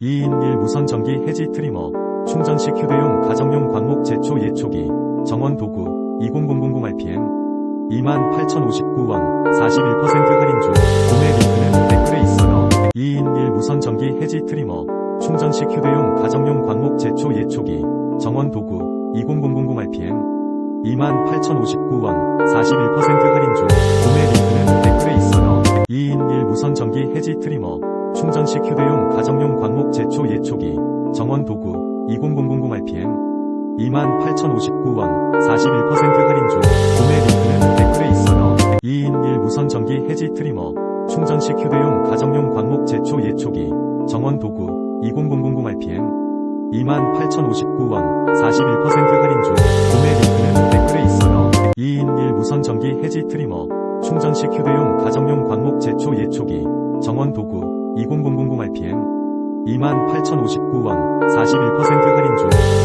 2인 1 무선 전기 해지 트리머, 충전식 휴대용 가정용 광목 제초 예초기, 정원 도구 20000rpm 28,059원 41% 할인 중 구매 링크는 댓글에 있어요. 2인 1 무선 전기 해지 트리머, 충전식 휴대용 가정용 광목 제초 예초기, 정원 도구 20000rpm 28,059원 41% 할인 중 구매 링크는 댓글에 있어요. 2인 1 무선 전기 해지 트리머, 충전식 휴대용 가정용 광목 제초 예초기, 정원 도구 20000rpm 28,059원 41% 할인 중 구매 링크는 댓글에 있어요. 2인 1 무선 전기 해지 트리머, 충전식 휴대용 가정용 광목 제초 예초기, 정원 도구 20000rpm 28,059원 41% 할인 중 구매 링크는 댓글에 있어요. 2인 1 무선 전기 해지 트리머, 충전식 휴대용 가정용 강원 도구 20000 RPM 28,059원 41% 할인 중.